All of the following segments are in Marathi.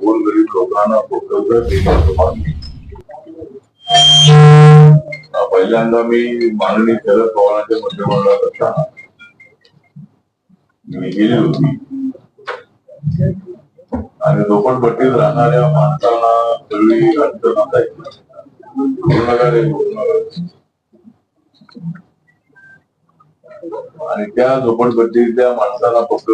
गोरगरीब लोकांना फोटोग्राफ देण्याची मागणी पहिल्यांदा मी माननीय शरद पवारांच्या मंत्रिमंडळात असताना मी गेली होती. आणि झोपडपट्टीत राहणाऱ्या माणसांना सगळी अडचण असायची पूर्ण आणि त्या झोपडपट्टीतल्या माणसाला फक्त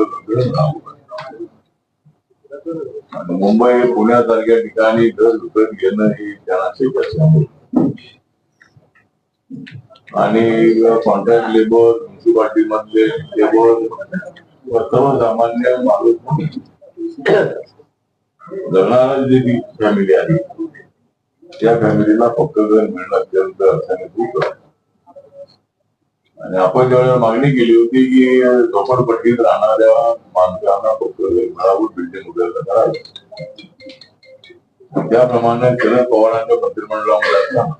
मुंबई पुण्यासारख्या ठिकाणी घर विकत घेणं ही जनाची असल्यामुळे आणि कॉन्ट्रॅक्ट लेबर म्युन्सिपाल्टी मधले लेबर सर्वसामान्य माणूस जगणारा जी फॅमिली आहे. त्या फॅमिलीला फक्त घर मिळणं अत्यंत अडचणीत होतं आणि आपण ज्यावेळेला मागणी केली होती की झोपडपट्टीत राहणाऱ्या माणसांना फक्त घर बिल्डिंग वगैरे करावी. त्याप्रमाणे शरद पवारांच्या मंत्रिमंडळामध्ये असताना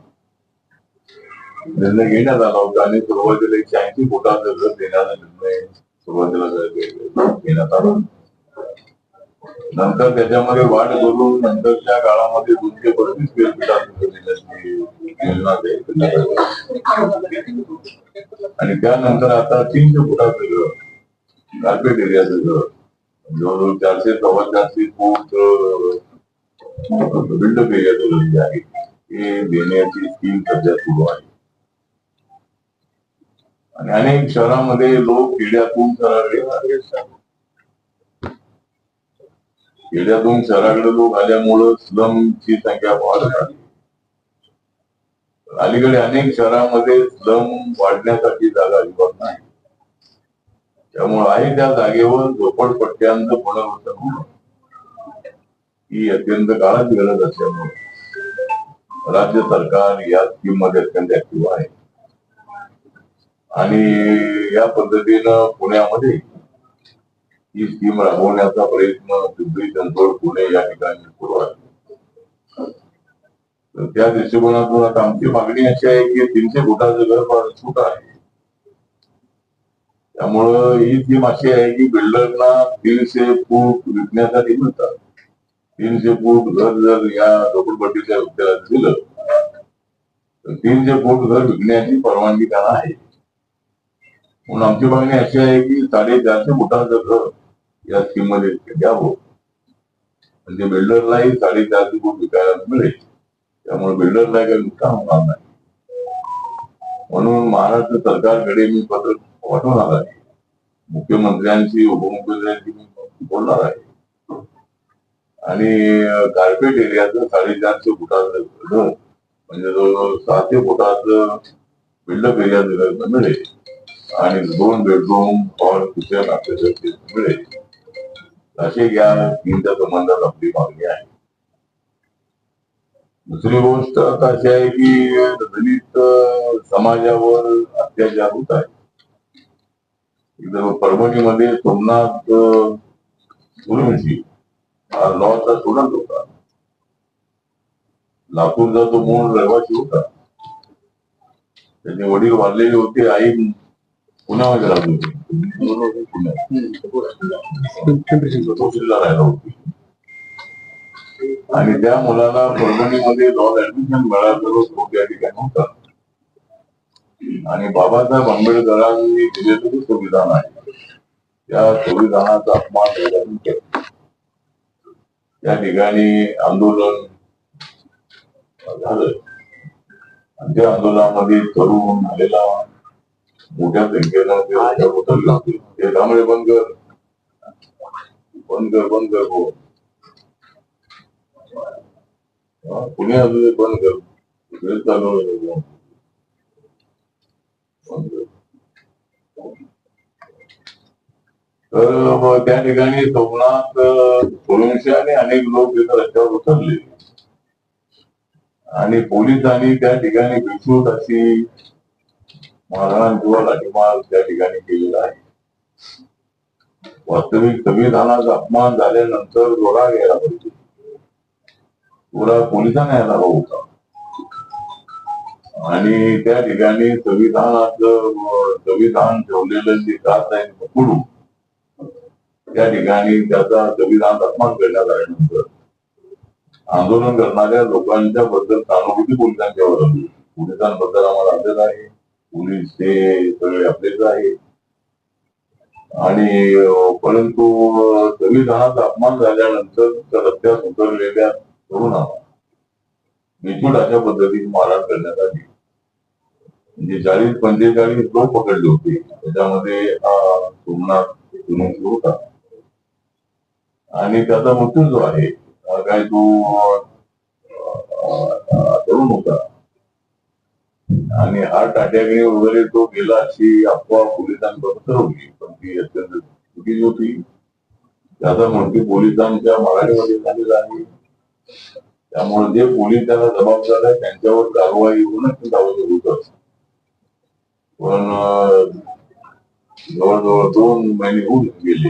निर्णय घेण्यात आला होता आणि सुरुवातीला एकशे ऐंशी कोटाचं घर देण्याचा निर्णय सुरुवातीला घेण्यात आला नंतर त्याच्यामध्ये वाढ करून नंतरच्या काळामध्ये दोनशे पस्तीस स्क्वेअर आणि त्यानंतर आता तीनशे फुटाचं घर कार्पेट एरियाचं घर जवळजवळ चारशे सव्वा चारशे फूट बिल्डअप एरियाचं घर जे आहे. ते देण्याची स्कीम सध्या सुरू आहे. आणि अनेक शहरामध्ये लोक खेड्यातून शहराकडे खेड्यातून शहराकडे लोक आल्यामुळं स्लमची संख्या वाढत आहे अलीकडे अनेक शहरामध्ये स्लम वाढण्यासाठी जागा अजिबात नाही. त्यामुळे आहे त्या जागेवर झोपडपट्ट्यांचं पुनर्वसन होणं. ही अत्यंत काळाची गरज असल्यामुळे राज्य सरकार या स्कीममध्ये अत्यंत ऍक्टिव्ह आहे. आणि या पद्धतीनं पुण्यामध्ये ही स्कीम राबवण्याचा प्रयत्न पिंपरी चिंचवड पुणे या ठिकाणी सुरू आहे त्या दृष्टिकोनातून आता आमची मागणी अशी आहे की तीनशे फुटाचं घर छोट आहे त्यामुळं ही स्कीम अशी आहे की बिल्डरना तीनशे फूट विकण्यासाठी मिळतात तीनशे फूट घर जर या झोपडपट्टीच्या व्यक्तीला दिलं तर तीनशे फूट घर विकण्याची परवानगी त्यांना आहे म्हणून आमची मागणी अशी आहे की साडेचारशे फुटाचं घर या स्कीममध्ये द्यावं म्हणजे बिल्डरलाही साडेचारशे फूट विकायला मिळेल. त्यामुळे बिल्डरला काही नुकसान होणार नाही. म्हणून महाराष्ट्र सरकारकडे मी पत्र पाठवणार आहे. मुख्यमंत्र्यांशी उपमुख्यमंत्र्यांशी मी बोलणार आहे. आणि कार्पेट एरियाचं साडेचारशे फुटाचं घर म्हणजे जवळजवळ सहाशे फुटाचं बिल्डअप एरियाचं घर मिळेल आणि दोन बेडरूम हॉल किचन आपल्याला मिळेल. असे या स्कीमच्या संबंधात आपली मागणी आहे. दुसरी गोष्ट आता अशी आहे की दलित समाजावर अत्याचार होत आहे. परभणीमध्ये सोमनाथ गुरुजी हा लॉचा स्टुडंट होता. लातूरचा तो मूळ रहिवासी होता. त्याचे वडील वाढलेले होते आई पुण्यामध्ये राहत होती पुण्यात राहिला होती आणि त्या मुलाला परभणीमध्ये लॉ ऍडमिशन मिळालं तो त्या ठिकाणी होता. आणि बाबासाहेब आंबेडकरांनी दिलेलं संविधान आहे. त्या संविधानाचा अपमान केल्यानंतर त्या ठिकाणी आंदोलन झालं. आणि त्या आंदोलनामध्ये तरुण झालेला मोठ्या संख्येनं ते त्यामुळे बंद. कर. बंद कर बंद कर हो. पुणे अजून बंद कर. इकडे चालू हो. तर त्या ठिकाणी सोमनाथ सोलंशी आणि अनेक लोक तिथं रस्त्यावर उतरले. आणि पोलिसांनी त्या ठिकाणी विस्तृत अशी मारहाण किंवा त्या ठिकाणी केलेला आहे. वास्तविक संविधानाचा अपमान झाल्यानंतर जोडा घ्यायला पाहिजे. पुरा पोलिसांना यायला हवा होता. आणि त्या ठिकाणी संविधानाचं संविधान ठेवलेलं जे जात आहे पकडून त्या ठिकाणी त्याचा संविधान अपमान करण्यात आल्यानंतर आंदोलन करणाऱ्या लोकांच्या बद्दल सहानुभूती पोलिसांच्यावर आली. पोलिसांबद्दल आम्हाला आदर आहे. पोलीस हे सगळे आपलेच आहे. आणि परंतु संविधानाचा अपमान झाल्यानंतर त्या रस्त्यात उतरलेल्या तरुणांना निश्चित अशा पद्धतीने मारहाण करण्यात आली. म्हणजे चाळीस पंचेचाळीस लोक पकडले होते. त्याच्यामध्ये हा सोमनाथ होता. आणि त्याचा मृत्यू जो आहे काय तो तरुण होता. आणि हार्ट अटॅकने वगैरे तो गेला अशी अफवा पोलिसांपर्यंत होती. पण ती अत्यंत चुकीची होती. त्याचा म्हणते पोलिसांच्या मराठीमध्ये झालेला आहे. त्यामुळे जे पोलीस त्याला जबाबदार आहे त्यांच्यावर कारवाई होऊनच आवश्यक होत पण जवळजवळ दोन महिने होऊन गेले.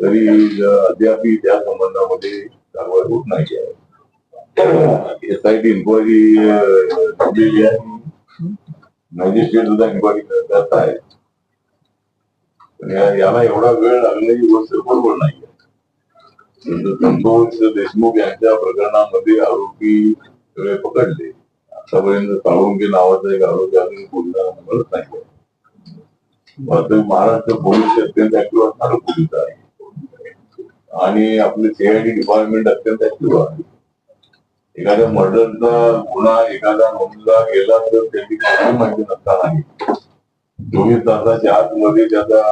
तरी अद्यापी अद्यापही त्या संबंधामध्ये कारवाई होत नाही आहे. एस आय टी इन्क्वायरी झालेली आहे मॅजिस्ट्रेट सुद्धा इन्क्वायरी करत आहे. पण या- याला एवढा वेळ लागणे ही गोष्ट बरोबर नाही संतोष देशमुख यांच्या प्रकरणामध्ये आरोपी सगळे पकडले. आतापर्यंत साळुंके नावाचा एक आरोपी अजून पोलिसांना मिळत नाही. महाराष्ट्र पोलीस अत्यंत ऍक्टिव्ह असणारं पोलीस आहे. आणि आपले सीआयडी डिपार्टमेंट अत्यंत ऍक्टिव्ह आहे. एखाद्या मर्डरचा गुन्हा एखादा नोंदला गेला तर त्याची काही माहिती नसतानाही चोवीस तासाच्या आतमध्ये त्याचा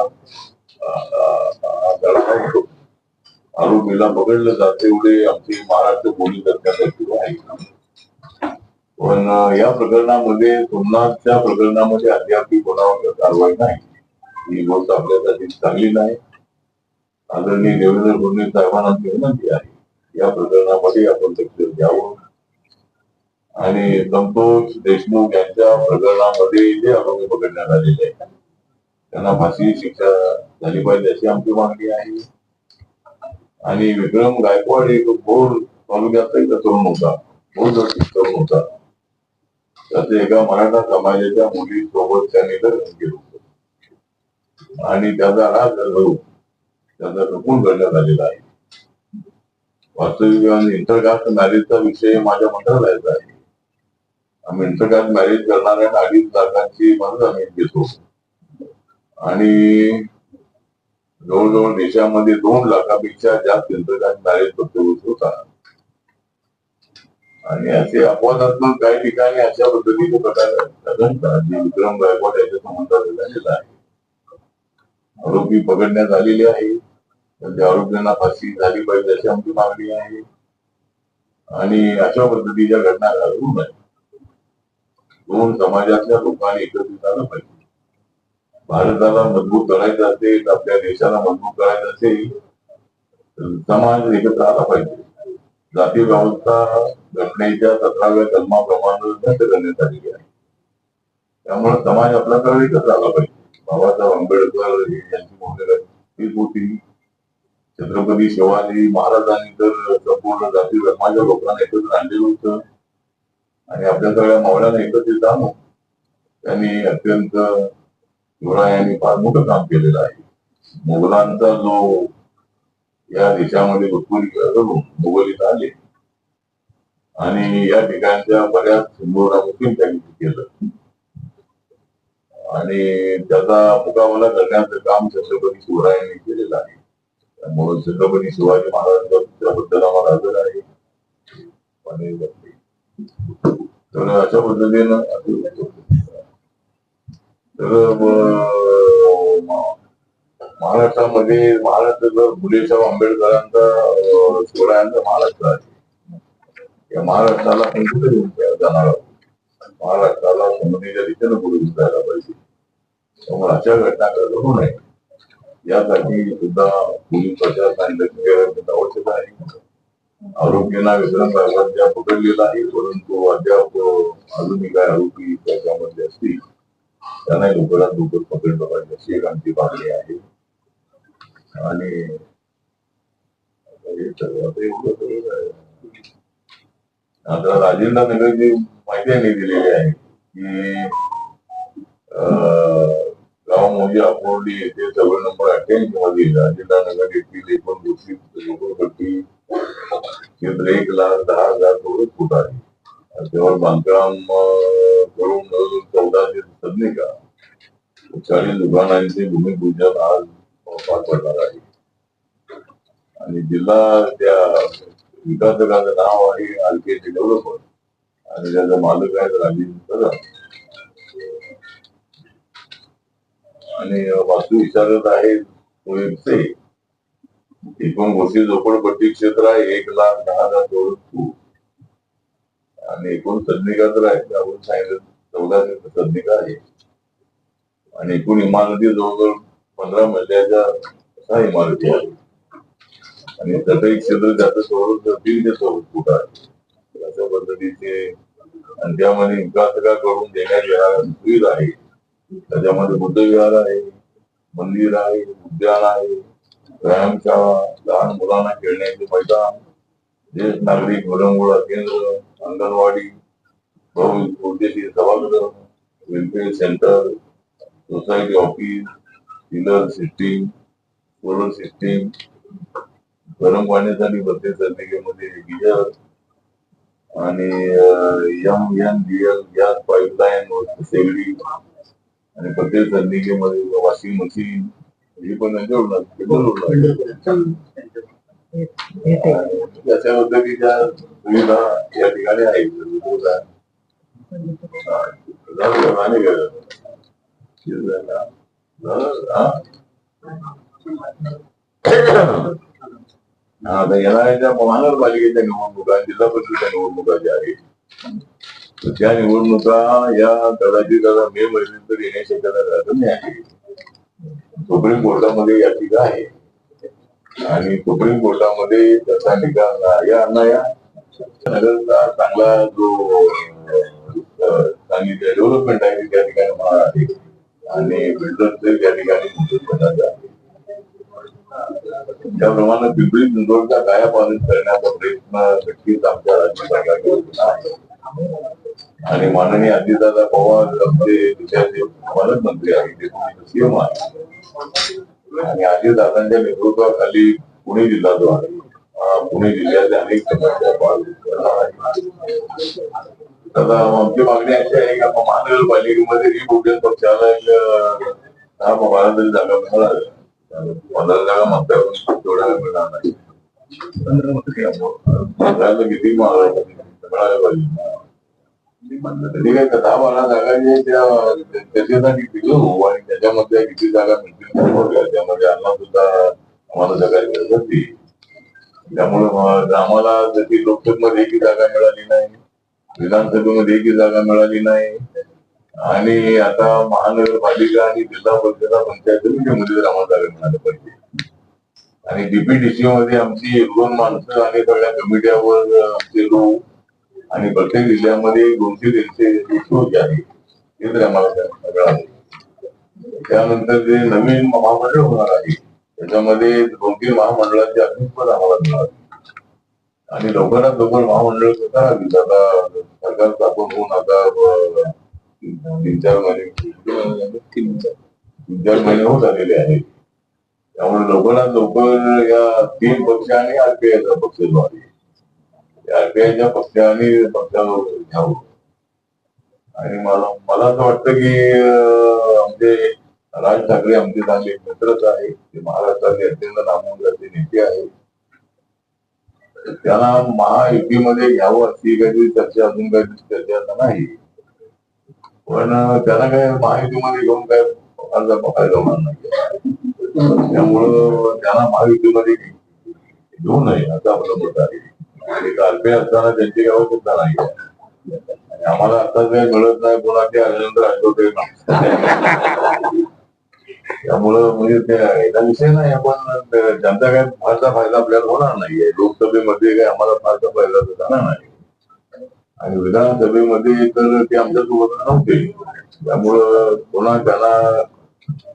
आरोपीला पकडलं जाते एवढे आमचे महाराष्ट्र पोलीस अत्यंत आहे. पण या प्रकरणामध्ये सोमनाथच्या प्रकरणामध्ये अद्याप कोणावर कारवाई नाही. ही गोष्ट आपल्यासाठी चांगली नाही. आदरणीय देवेंद्र फडणवीस साहेबांना विनंती आहे या प्रकरणामध्ये आपण लक्ष द्यावं. आणि संतोष देशमुख यांच्या प्रकरणामध्ये इथे आरोपी पकडण्यात आलेले आहेत. त्यांना फाशी शिक्षा झाली पाहिजे अशी आमची मागणी आहे. आणि विक्रम गायकवाड एक भोर तालुक्यातही एक तरुण होता. भोर दर्शित तरुण होता. त्याचे एका मराठा समाजाच्या मुलीसोबत त्यांनी लग्न केलं होतं. आणि त्याचा राग घालवून त्याचा रपून करण्यात आलेला आहे. वास्तविक इंटरकास्ट मॅरेजचा विषय माझ्या मंत्रालयाचा आहे. आम्ही इंटरकास्ट मॅरेज करणाऱ्या अडीच लाखांची मदत आम्ही घेतो. आणि जवळजवळ देशामध्ये दोन लाखापेक्षा जास्त इंटरकास्ट मॅरेज प्रत्येक होता. आणि असे अपवादात्मक काही ठिकाणी अशा पद्धतीचे प्रकार घडतात. जे विक्रम गायकवाड याच्या संबंधात झालेला आहे आरोपी पकडण्यात आलेले आहे त्यांच्या आरोपींना फाशी झाली पाहिजे अशी आमची मागणी आहे. आणि अशा पद्धतीच्या घटना घडवू नये दोन समाजातल्या लोकांनी एकत्रित आलं पाहिजे भारताला मजबूत करायचं असेल आपल्या देशाला मजबूत करायचं असेल समाज एकत्र आला पाहिजे. जाती व्यवस्था घटनेच्या सतराव्या कलमाप्रमाणे नष्ट करण्यात आलेली आहे. त्यामुळे समाज आपला सर्व एकत्र आला पाहिजे. बाबासाहेब आंबेडकर यांची मोठी होती. छत्रपती शिवाजी महाराजांनी तर संपूर्ण जाती धर्माच्या लोकांना एकत्र आणलेलं होतं. आणि आपल्या सगळ्या मावळ्याला एकत्रित आणून त्यांनी अत्यंत शिवरायांनी फार मोठं काम केलेलं आहे. मुघलांचा जो या देशामध्ये घुसखोरी करून मुघल आले. आणि या ठिकाणच्या बऱ्याच हिंदू मुस्लिम त्यांनी केलं. आणि त्याचा मुकाबला करण्याचं काम छत्रपती शिवरायांनी केलेलं आहे. त्यामुळे छत्रपती शिवाजी महाराजांबद्दल आम्हाला आदर आहे. आणि तर अशा पद्धतीनं तर महाराष्ट्रामध्ये महाराष्ट्र जर फुलेसाहेब आंबेडकरांचा अं, शिवरायांचा महाराष्ट्र आहे या महाराष्ट्राला आपण कुठे घेऊन जाणार महाराष्ट्राला समृद्धीच्या दिशेनं पुढे घेऊन जायला पाहिजे त्यामुळे अशा घटना घडू नये यासाठी सुद्धा पोलीस प्रशासनाने लक्ष आवश्यक आहे आरोपींना विक्रम गायकवाड पकडलेला आहे परंतु अद्याप अजूनही काय आरोपी त्याच्यामध्ये असतील. त्यांना लवकरात लवकर पकडलं पाहिजे अशी एक आमची मागणी आहे. आणि आता राजेंद्र नगर जी राजेंद्र माहिती दिलेली आहे की अं, गाव मोजी अपोर्डी येथे सर्व नंबर अठ्ठ्याऐंशी मध्ये राजेंद्रनगर येथील एकूण गोष्टी झोपडपट्टी केंद्र एक लाख दहा हजार चौरस फूट आहे. त्यावर बांधकाम करून मिळून चौदाशे सदनिका. चाळीस दुकानांचे भूमिपूजन आज पार पडणार आहे. आणि जिल्हा त्या विकासकाचं नाव आहे आरकेचे डेव्हलपर आणि त्याचा मालक आहे राजेंद्र आणि वास्तू विचारत आहे ते एकूण गोष्टी झोपडपट्टी क्षेत्र आहे एक लाख दहा हजार चौरस फूट. आणि एकूण सदनिका तर आहे आपण सांगितलं चौदाशे सदनिका आहे. आणि एकूण इमारती जवळजवळ पंधरा मजल्याच्या सहा इमारती आहेत आणि त्याचं क्षेत्र त्याचं जवळ दीड ते चौदा फूट आहे. अशा पद्धतीचे आणि त्यामध्ये विकासकाकडून देण्यात येणाऱ्या सुविधा आहे. त्याच्यामध्ये बुद्धविहार आहे मंदिर आहे उद्यान आहे. व्यायामशाळा लहान मुलांना खेळण्याचे मैदान ज्येष्ठ नागरिक विरंगुळा केंद्र अंगणवाडी बहुउद्देशीय सभागृह welfare centre society office chiller system solar system गरम पाण्यासाठी प्रत्येक सदनिकेमध्ये गिजर आणि M N B L gas pipeline शेगडी आणि प्रत्येक सदनिकेमध्ये वॉशिंग मशीन हे पण त्यांच्यावर लागते. बरोबर अशा पद्धतीच्या सुविधा या ठिकाणी आहेत आता येणाऱ्या महानगरपालिकेच्या निवडणुका जिल्हा परिषदेच्या निवडणुका ज्या आहेत त्या निवडणुका या कदाचित आता मे महिन्यात तर येण्याची शक्यता राहत आहे. सुप्रीम कोर्टामध्ये याचिका आहे. आणि सुप्रीम कोर्टामध्ये त्याचा निकाल या ना या चांगला जो चांगली डेव्हलपमेंट आहे त्या ठिकाणी होणार आहे. आणि बिल्डरचे त्या ठिकाणी त्याप्रमाणे पिंपरी चिंचवडचा कायापालन करण्याचा प्रयत्न नक्कीच आमच्या राज्य सरकारने केला. आहे आणि माननीय अजितदादा पवार आमचे देशाचे पालकमंत्री आहेत ते सीएम आहे आणि अजितदादांच्या नेतृत्वाखाली पुणे जिल्हा जो आहे हा पुणे जिल्ह्याच्या अनेक समस्या पार करणार आहे आता आमची मागणी अशी आहे की महानगरपालिकेमध्ये रिपोर्टेड पक्षाला एक, अं, दहा बारा तरी जागा मिळणार पंधरा जागा मागच्या तेवढ्या मिळणार नाही. किती मिळायला पाहिजे. ठीक आहे दहा बारा जागा जे त्या त्याच्यासाठी दिलं हो आणि त्याच्यामध्ये किती जागा मिळतील ते बघूया. त्यामध्ये अण्णा सुद्धा आम्हाला जागा मिळत होती. त्यामुळे आम्हाला जशी लोकसभेमध्ये एकही जागा मिळाली नाही विधानसभेमध्ये एकही जागा मिळाली नाही. आणि आता महानगरपालिका आणि जिल्हा परिषद पंचायत समितीमध्ये जर आम्हाला जागा मिळाल्या पाहिजे. आणि डीपीडीसी मध्ये आमची एक दोन माणसं आणि सगळ्या कमिट्यावर आमचे लोक आणि प्रत्येक जिल्ह्यामध्ये दोनशे तीनशे आहे हे तर आम्हाला कळालं त्यानंतर जे नवीन महामंडळ होणार आहे त्याच्यामध्ये दोन तीन महामंडळाचे अध्यक्ष पण आम्हाला मिळाले. आणि लवकरात लवकर महामंडळ करावीत आता सरकार स्थापन होऊन आता तीन चार महिने तीन चार महिने होत आलेले आहेत. त्यामुळे लवकरात लवकर या तीन पक्ष आणि आरपीआयचा पक्ष जो आहे आरपीआयच्या पक्षाने पक्षावर घ्यावं आणि मला मला असं वाटतं की आमचे राज ठाकरे आमचे चांगले मित्रच आहे ते महाराष्ट्रातले अत्यंत नामवंताचे नेते आहेत. त्यांना महायुतीमध्ये घ्यावं अशी काहीतरी चर्चा अजून काही चर्चा आता नाही. पण त्यांना काय महायुतीमध्ये घेऊन काय फारसा फायदा होणार नाही. त्यामुळं त्यांना महायुतीमध्ये घेऊ नये असं आपलं मत आहे. आणि कार्पे असताना त्यांची गावं सुद्धा नाही आणि आम्हाला आता काही मिळत नाही कोणाचे आल्यानंतर आठवते त्यामुळं म्हणजे ते विषय नाही आपण त्यांचा काही फारसा फायदा आपल्याला होणार नाहीये. लोकसभेमध्ये काही आम्हाला फारसा फायदा झाला नाही. आणि विधानसभेमध्ये तर ते आमच्यासोबत नव्हते. त्यामुळं पुन्हा त्यांना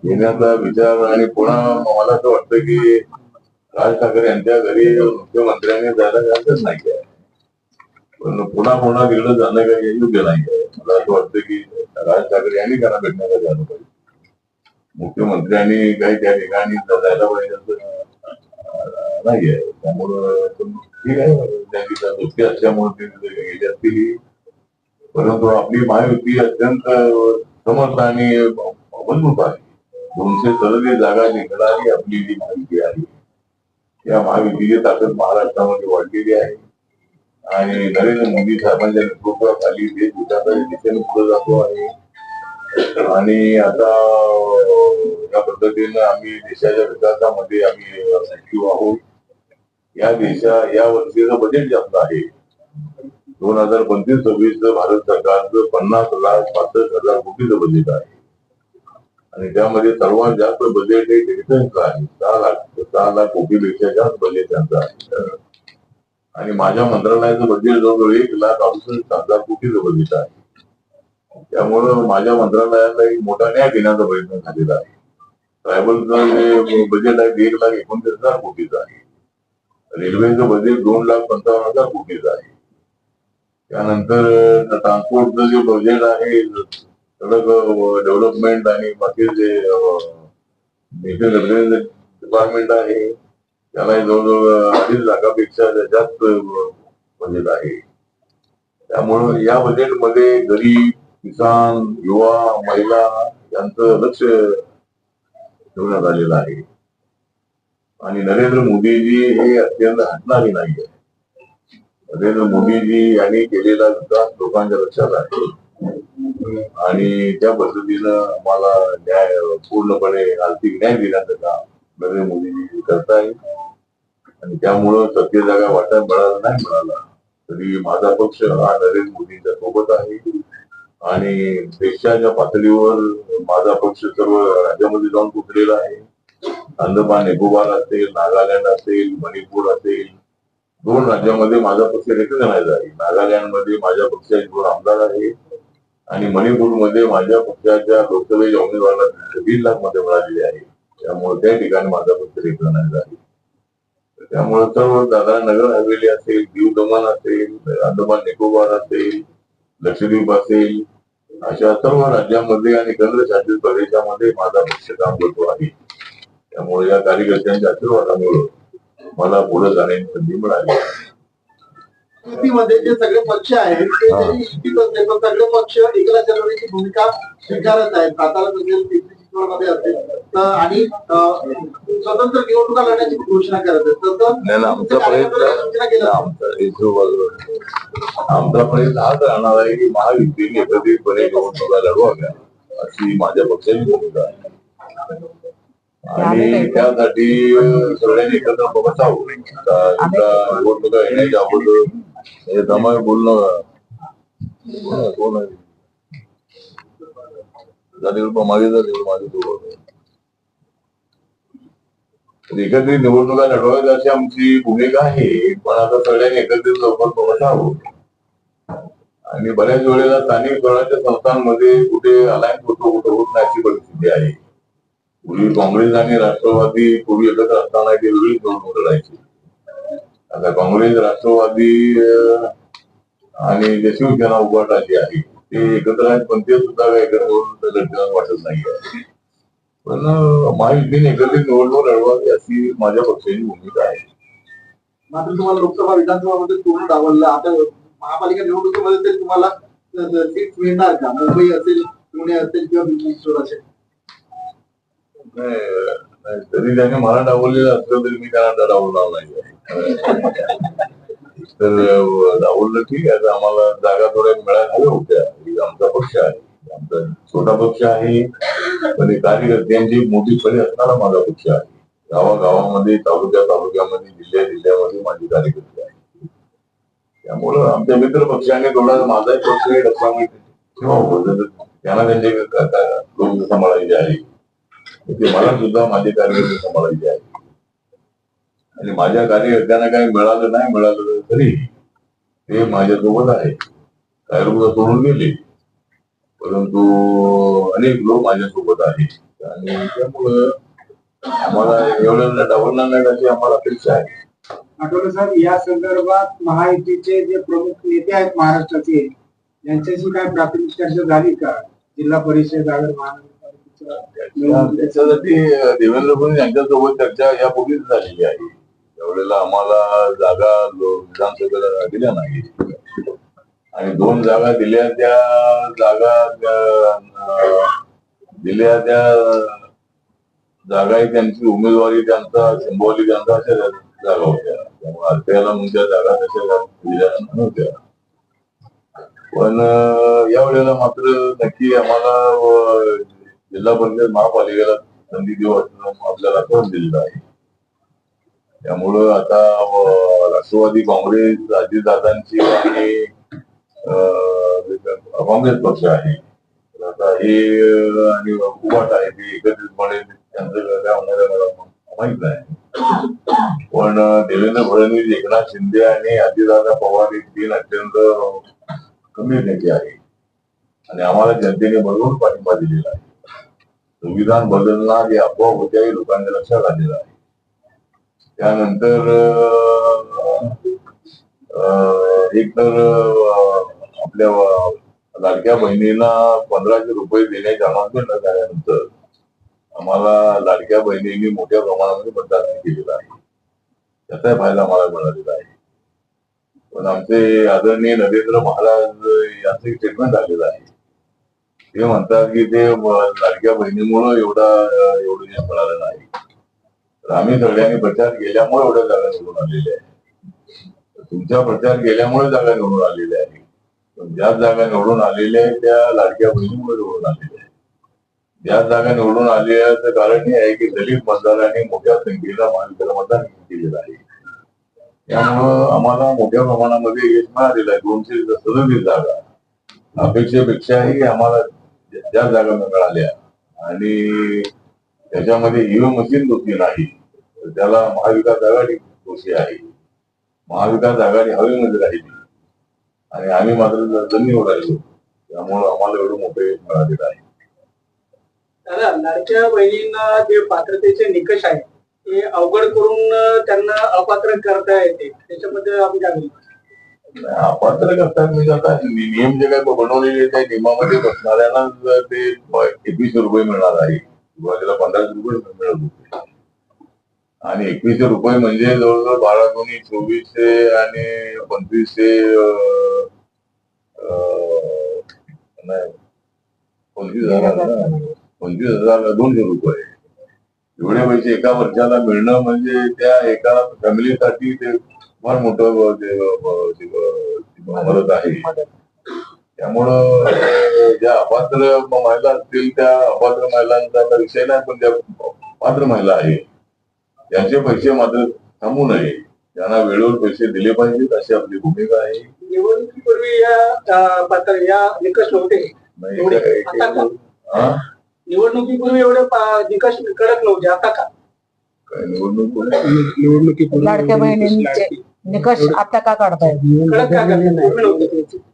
येण्याचा विचार आणि पुन्हा मला असं वाटतं की राज ठाकरे यांच्या घरी मुख्यमंत्र्यांनी जायला जायचंच नाही आहे. पण पुन्हा पुन्हा तिकडे जाणं काही योग्य नाही आहे. मला असं वाटतं की राज ठाकरे यांनी त्यांना भेटण्याला जायला पाहिजे. मुख्यमंत्र्यांनी काही त्या ठिकाणी जायला पाहिजे असं नाही आहे. त्यामुळं ठीक आहे. त्यांची दुःखी असल्यामुळे ते तिथे गेले असतील. परंतु आपली महायुती अत्यंत समर्थ आणि मजबूत आहे. दोनशे सदतीस जागा जिंकणारी आपली जी माहिती आहे या महायुतीची ताकद महाराष्ट्रामध्ये वाढलेली आहे. आणि नरेंद्र मोदी साहेबांच्या नेतृत्वाखाली देश विकासाच्या दिशेने पुढे जातो आहे. आणि आता या पद्धतीनं आम्ही देशाच्या विकासामध्ये आम्ही ऍक्टिव्ह आहोत. या देशा या वर्षीचं बजेट जास्त आहे. दोन हजार पंचवीस सव्वीस भारत सरकारचं पन्नास लाख पासष्ट हजार कोटीचं बजेट आहे. आणि त्यामध्ये सर्वात जास्त बजेट हे डिफेन्सचं आहे. सहा लाख सहा लाख कोटीपेक्षा जास्त बजेट त्यांचं आहे. आणि माझ्या मंत्रालयाचं बजेट जवळजवळ एक लाख अडुसष्ट हजार कोटीचं बजेट आहे. त्यामुळं माझ्या मंत्रालयाला एक मोठा न्याय देण्याचा प्रयत्न झालेला आहे. ट्रायबलचं जे बजेट आहे ते एक लाख एकोणतीस हजार कोटीचं आहे. रेल्वेचं बजेट दोन लाख पंचावन्न हजार कोटीचं आहे. त्यानंतर ट्रान्सपोर्टचं जे बजेट आहे डेव्हलपमेंट आणि बाकी जे डिपार्टमेंट आहे त्याला जवळजवळ अडीच लाखापेक्षा जास्त बजेट आहे. त्यामुळं या बजेटमध्ये गरीब किसान युवा महिला यांचं लक्ष ठेवण्यात आलेलं आहे. आणि नरेंद्र मोदीजी हे अत्यंत हटणारे नाही आहे नरेंद्र मोदीजी यांनी केलेला विकास लोकांच्या लक्षात आहे. आणि त्या पद्धतीनं आम्हाला न्याय पूर्णपणे आर्थिक न्याय देण्याचं काम नरेंद्र मोदीजी करताय आणि त्यामुळं सत्य जागा वाटप मिळाला नाही मिळाला तरी माझा पक्ष हा नरेंद्र मोदींच्या सोबत आहे. आणि देशाच्या पातळीवर माझा पक्ष सर्व राज्यामध्ये जाऊन पोचलेला आहे. अंदमान निकोबार असेल नागालँड असेल मणिपूर असेल दोन राज्यामध्ये माझा पक्ष रेकग्नाइज आहे. नागालँडमध्ये माझ्या पक्षाचे दोन आमदार आहे आणि मणिपूरमध्ये माझ्या पक्षाच्या लोकसभेच्या उमेदवाराला दीड लाखमध्ये मिळालेली आहे. त्यामुळे त्या ठिकाणी माझा पक्ष रेकग्नाइज आहे त्यामुळे सर्व दादा नगर हवेली असेल दीव दमन असेल अंदमान निकोबार असेल लक्षद्वीप असेल अशा सर्व राज्यामध्ये आणि केंद्रशासित प्रदेशामध्ये माझा पक्ष काम करतो आहे. त्यामुळे या कार्यकर्त्यांच्या आशीर्वादामुळे मला पुढे जाण्याची संधी मिळाली. युतीमध्ये जे सगळे पक्ष आहेत ते जरी युतीत असले पण सगळे पक्ष एकला चळवळीची भूमिका स्वीकारत आहेत. सातारा असेल पिंपरी चिंचवडमध्ये असेल. तर आणि स्वतंत्र निवडणुका लढण्याची घोषणा करत आहेत. तसं नाही ना, आमचा प्रयत्न कार्यकर्त्यांनी घोषणा केलं आमचा प्रयत्न हाच राहणार आहे की महायुतीने एकत्रितपणे निवडणुका लढवाव्या. अशी माझ्या पक्षाची भूमिका आहे. आणि त्यासाठी सगळ्यांनी एकत्र आता एकदा निवडणुका येण्याच्या अगोदर हे दमाय बोलणं कोण आहे? कोण आहे मागे जातील एकत्रित निवडणुका लढवाव्यात अशी आमची भूमिका आहे पण आता सगळ्यांनी एकत्रित लवकर बसावं आणि बऱ्याच वेळेला स्थानिक स्वराज्य संस्थांमध्ये कुठे अलायन्स होतो कुठं होत नाही अशी परिस्थिती आहे. पूर्वी काँग्रेस आणि राष्ट्रवादी पूर्वी एकत्र असताना ते वेगळीच निवडणूक लढायची आता काँग्रेस राष्ट्रवादी आणि जे शिवसेना उभाटाची आहे ते एकत्र आहेत पण ते सुद्धा काही एकत्र लढण्यास वाटत नाही पण अं, महायुतीने एकत्रित निवडणूक लढवावी अशी माझ्या पक्षाची भूमिका आहे. मात्र तुम्हाला लोकसभा विधानसभा मध्ये पूर्ण डावललं. आता महापालिका निवडणुकीमध्ये तरी तुम्हाला सीट मिळणार का? मुंबई असेल पुणे असेल किंवा चिंचवड असेल? नाही, तरी त्याने मला डावललेलं असलं तरी मी त्यांना डावलणार नाही तर अं, ठीक आहे. आम्हाला जागा थोड्या मिळायला हव्या होत्या. आमचा पक्ष आहे. आमचा छोटा पक्ष आहे. पण कार्यकर्त्यांची मोठी असणारा माझा पक्ष आहे. गावागावामध्ये तालुक्या तालुक्यामध्ये जिल्ह्या जिल्ह्यामध्ये माझी कार्यकर्ते आहे त्यामुळं आमच्या मित्र पक्षाने थोडा माझा पक्ष हे हो, त्यांना त्यांचे लोक सांभाळायचे आहे. ते मला सुद्धा माझे कार्यकर्ते सांभाळायचे आहे. आणि माझ्या कार्यकर्त्यांना काही मिळालं नाही मिळालं तरी ते माझ्यासोबत आहे. काही लोक सोडून गेले. परंतु अनेक लोक माझ्यासोबत आहेत. आणि त्यामुळं आम्हाला एवढं डावलणार नाही अशी आम्हाला अपेक्षा आहे. आठवले साहेब या संदर्भात महायुतीचे जे प्रमुख नेते आहेत महाराष्ट्राचे यांच्याशी काय प्राथमिक चर्चा झाली का? जिल्हा परिषद आगर महानगरपालिकेचे त्याच्यासाठी देवेंद्र फडणवीस यांच्यासोबत चर्चा यापूर्वीच झालेली आहे. त्यावेळेला आम्हाला जागा विधानसभेला दिल्या नाही. आणि दोन जागा दिल्या त्या जागा दिल्या त्या जागाही त्यांची उमेदवारी त्यांचा संभवली त्यांचा अशा जागा होत्या. त्यामुळे अर्थ्याला मग त्या जागा तशा दिल्या नव्हत्या. पण यावेळेला मात्र नक्की आम्हाला जिल्हा परिषद महापालिकेला संधी देऊ असं आपल्याला कळून दिलेलं आहे त्यामुळं आता राष्ट्रवादी काँग्रेस अजितदादांची आणि काँग्रेस पक्ष आहे. तर आता हे आणि उभाट आहे ते एकत्रितपणे त्यांचं काय होणार आहे मला माहीत नाही. पण देवेंद्र फडणवीस एकनाथ शिंदे आणि अजितदादा पवार हे तीन अत्यंत कमी नेते आहे आणि आम्हाला जनतेने भरपूर पाठिंबा दिलेला आहे. संविधान बदलणार हे आपोआप होत्याही लोकांच्या लक्षात आलेलं आहे. त्यानंतर एक तर आपल्या लाडक्या बहिणीला पंधराशे रुपये देण्याचे अनाउन्समेंट झाल्यानंतर आम्हाला लाडक्या बहिणींनी मोठ्या प्रमाणामध्ये मतदान केलेलं आहे. त्याचाही फायदा आम्हाला मिळालेला आहे. पण आमचे आदरणीय नरेंद्र महाराज यांचं एक स्टेटमेंट आलेलं आहे. ते म्हणतात की ते लाडक्या बहिणीमुळं एवढा एवढं मिळालं नाही. तर आम्ही सगळ्यांनी प्रचार केल्यामुळे एवढ्या जागा निवडून आलेल्या आहे तुमचा प्रचार केल्यामुळे जागा निवडून आलेल्या आहे पण ज्या जागा निवडून आलेल्या आहेत त्या लाडक्या बहिणीमुळे निवडून आलेल्या आहेत. ज्या जागा निवडून आलेल्याचं कारण हे आहे की दलित मतदारांनी मोठ्या संख्येला महाविकाला मतदान केलेलं आहे. त्यामुळं आम्हाला मोठ्या प्रमाणामध्ये यश मिळालेलं आहे. दोनशे सदतीस जागा. अपेक्षेपेक्षाही आम्हाला ज्या जागा मिळाल्या आणि त्याच्यामध्ये ईव्हीएम मशीन दोषी नाही. तर त्याला महाविकास आघाडी दोषी आहे. महाविकास आघाडी हवेमध्ये राहिली. आणि आम्ही मात्र जमिनीवर राहिलो. त्यामुळं आम्हाला एवढं मोठं मिळालेलं आहे दादा लाडक्या बहिणींना जे पात्रतेचे निकष आहेत ते अवघड करून त्यांना अपात्र करता येते. त्याच्याबद्दल आपण काय? अपात्र करतात म्हणजे आता नियम जे काही बनवलेले त्या नियमामध्ये बसणाऱ्यांना ते एकवीसशे रुपये मिळणार आहे. सुरुवातीला पंधराशे रुपये मिळत होते. आणि एकवीसशे रुपये म्हणजे जवळजवळ बारा दोन्ही चोवीसशे आणि पंचवीसशे पंचवीस हजार पंचवीस हजार दोनशे रुपये. एवढे पैसे एका वर्षाला मिळणं म्हणजे त्या एका फॅमिलीसाठी ते फार मोठं मदत आहे. त्यामुळं ज्या अपात्र महिला असतील त्या अपात्र महिलांचा आता विषय नाही पण ज्या पात्र महिला आहे त्यांचे पैसे मात्र थांबू नये. त्यांना वेळेवर पैसे दिले पाहिजेत अशी आपली भूमिका आहे. निवडणुकीपूर्वी या पात्र या निकष नव्हते? निवडणुकीपूर्वी एवढे निकष कडक नव्हते आता का? काय निवडणूक लाडक्या बहिणींचे निकष आता का काढतायत कडक का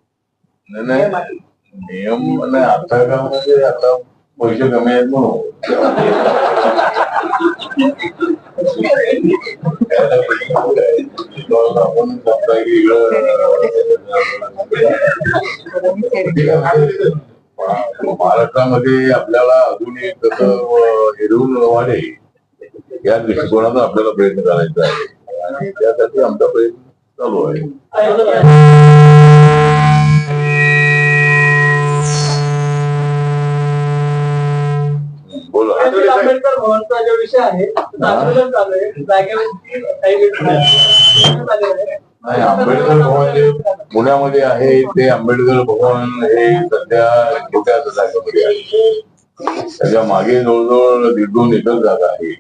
नाही नाही. नियम नाही आता का म्हणजे आता पैसे कमी आहेत म्हणून. आपण महाराष्ट्रामध्ये आपल्याला अजूनही कसं हिरवून वाढे या दृष्टिकोनाचा आपल्याला प्रयत्न करायचा आहे. आणि त्यासाठी आमचा प्रयत्न चालू आहे. आंबेडकर आंबेडकर भवनचा जो विषय आहे भवन जे पुण्यामध्ये आहे ते आंबेडकर भवन हे सध्या छोट्या जागेमध्ये आहे. त्याच्यामागे जवळजवळ दीड दोन एकर जागा आहे.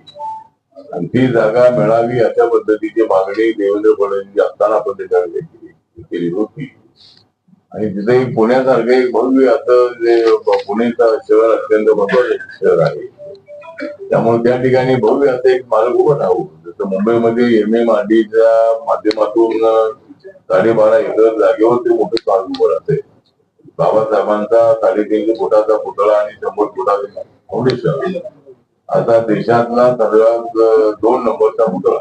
आणि ती जागा मिळावी अशा पद्धतीची मागणी देवेंद्र फडणवीस असताना आपण त्याच्याकडे केली होती. आणि तिथे पुण्यासारखे पुण्यासारखं एक भव्य असं जे पुणेचं शहर अत्यंत महत्वाचं शहर आहे. त्यामुळे त्या ठिकाणी भव्य असं एक मार्ग उभं राहू. जसं मुंबईमध्ये एम ए मांडीच्या माध्यमातून साडेबारा एकर जागेवर ते मोठं मार्ग उभं राहते बाबासाहेबांचा साडेतीनशे फुटाचा पुतळा आणि शंभर फुटाचा फाउंडेशन आता देशातला सगळ्यात दोन नंबरचा पुतळा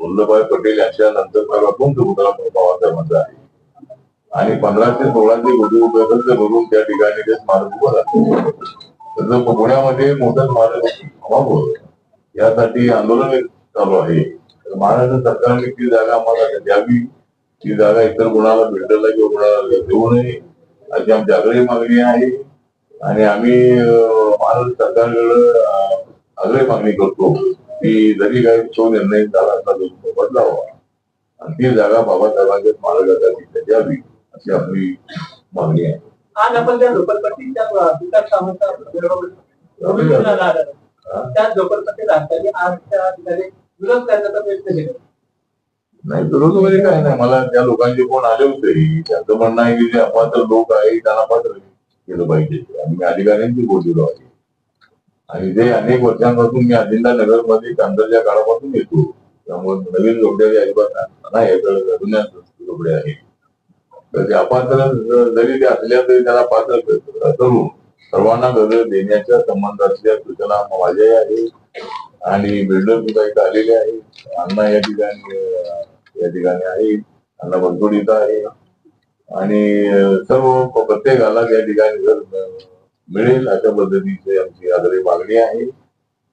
वल्लभभाई पटेल यांच्या नंतर सर्वात उंच पुतळा बाबासाहेबांचा आहे. आणि पंधराशे सोळाशे कोटी रुपये खर्च करून त्या ठिकाणी ते स्मारक उभं राहते. तसं पुण्यामध्ये मोठं स्मारक व्हावं यासाठी आंदोलन चालू आहे. तर महाराष्ट्र सरकारने ती जागा आम्हाला द्यावी. ती जागा इतर कोणाला बिल्डरला किंवा कोणाला देऊ नये अशी आमची आग्रही मागणी आहे. आणि आम्ही महाराष्ट्र सरकारकडे आग्रही मागणी करतो की जरी काही तो निर्णय झाला असला बदलावा. आणि ती जागा बाबासाहेबांच्या स्मारकासाठी द्यावी. अशी आपली मागणी आहे आज आपण त्या झोपडपट्टीच्या विकास कामाचा विरोध त्या झोपडपट्टी राहताना आज त्या ठिकाणी विरोध करण्याचा प्रयत्न केला नाही विरोध वगैरे काय नाही. मला त्या लोकांचे कोण आले होते त्यांचं म्हणणं आहे की जे अपात्र लोक आहे त्यांना पात्र केलं पाहिजे. आणि मी अधिकाऱ्यांची बोललेलो आहे. आणि ते अनेक वर्षांपासून मी अजिंठा नगरमध्ये कांदरच्या काळापासून येतो. त्यामुळे नवीन जोडलेले अजिबात नाही जुन्या जोडले आहेत तर ते अपात्र जरी ते असल्या तरी त्याला पात्र करून सर्वांना घर देण्याच्या संबंधातल्या सूचना माझ्याही आहे. आणि बिल्डर सुद्धा इथं आलेले आहे. अण्णा या ठिकाणी या ठिकाणी आहे. अण्णा बनसोड इथं आहे. आणि सर्व प्रत्येकाला या ठिकाणी घर मिळेल अशा पद्धतीची आमची आग्रही मागणी आहे.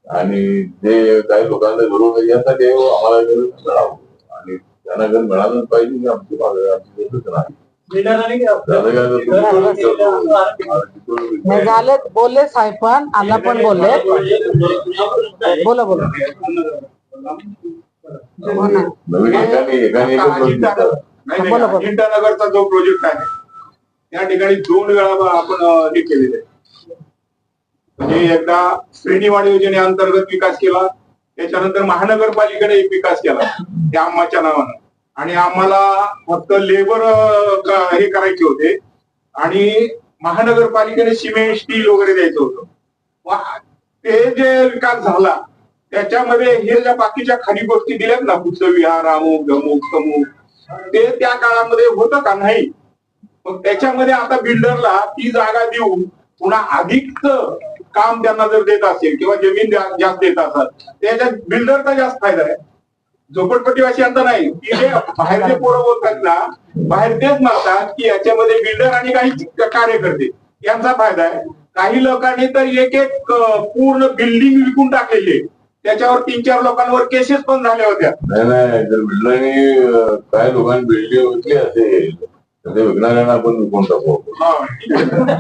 आणि जे काही लोकांना विरोध यासाठी आम्हाला घर मिळावं. आणि त्यांना घर मिळालंच पाहिजे आमची मागणी आमची सूचना आहे. झालं झाले बोलले साहेब पण अण्णा पण बोलले बोला बोला हो ना. नवीन एकाने एकाने एकच दोन दिवसात. नाही बोला, बोला. नाही अजिंठानगरचा जो प्रोजेक्ट आहे त्या ठिकाणी दोन वेळा आपण हे केलेलं आहे म्हणजे एकदा श्रेणीवाढ योजनेअंतर्गत विकास केला त्याच्यानंतर महानगरपालिकेने एक विकास केला त्या आम्हाच्या नावानं आणि आम्हाला फक्त लेबर हे करायचे होते. आणि महानगरपालिकेने सिमेंट स्टील वगैरे द्यायचं होतं. ते जे विकास झाला त्याच्यामध्ये हे ज्या बाकीच्या खाली गोष्टी दिल्यात ना विहार अमुक धमुक तमुक ते त्या काळामध्ये होतं का नाही? मग त्याच्यामध्ये आता बिल्डरला ती जागा देऊन पुन्हा अधिक काम त्यांना जर देत असेल किंवा जमीन जास्त देत असाल त्याच्यात बिल्डरचा जास्त फायदा आहे. झोपडपट्टीवासियांचा नाही. की जे बाहेरचे पोरं बोलतात ना बाहेर तेच म्हणतात की याच्यामध्ये बिल्डर आणि काही कार्यकर्ते. यांचा फायदा आहे. काही लोकांनी तर एक एक पूर्ण बिल्डिंग विकून टाकलेली आहे. त्याच्यावर तीन चार लोकांवर केसेस पण झाल्या होत्या. नाही नाही जर बिल्डरने काय लोकांनी बिल्डिंग विकली असेल तर ते विकणाऱ्यांना आपण विकून टाकू